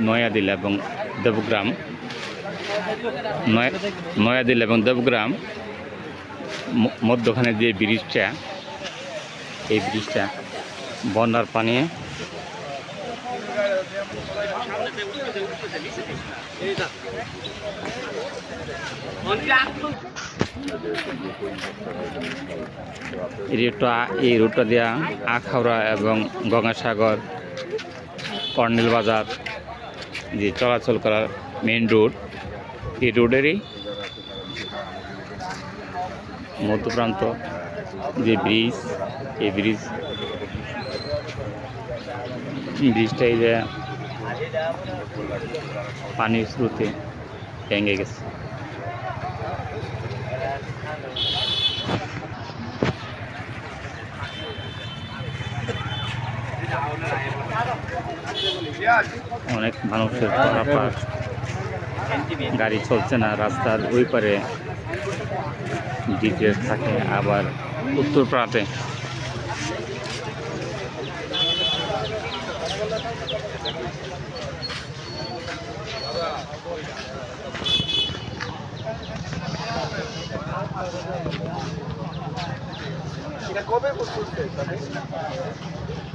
নয়াদিল এবং দেবগ্রাম। নয়া- নয়াদিল এবং দেবগ্রাম মধ্যখানে যে ব্রিজটা এই ব্রিজটা বন্যার পানি। রুটটা এই রুটটা দেওয়া আখাউড়া এবং গঙ্গাসাগর, কর্নেল বাজার যে চলাচল করার মেন রোড এই রোডেরই মধ্যপ্রান্ত যে ব্রিজ এই ব্রিজ ব্রিজটা এই যে পানির স্রোতে ভেঙে গেছে। অনেক মানুষের পারাপার গাড়ি চলছে না রাস্তার ওই পারে ডিটেলস থাকে আবার উত্তর প্রাতে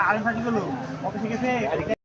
আরেক ফাঁকি গেল অফিসে গেছে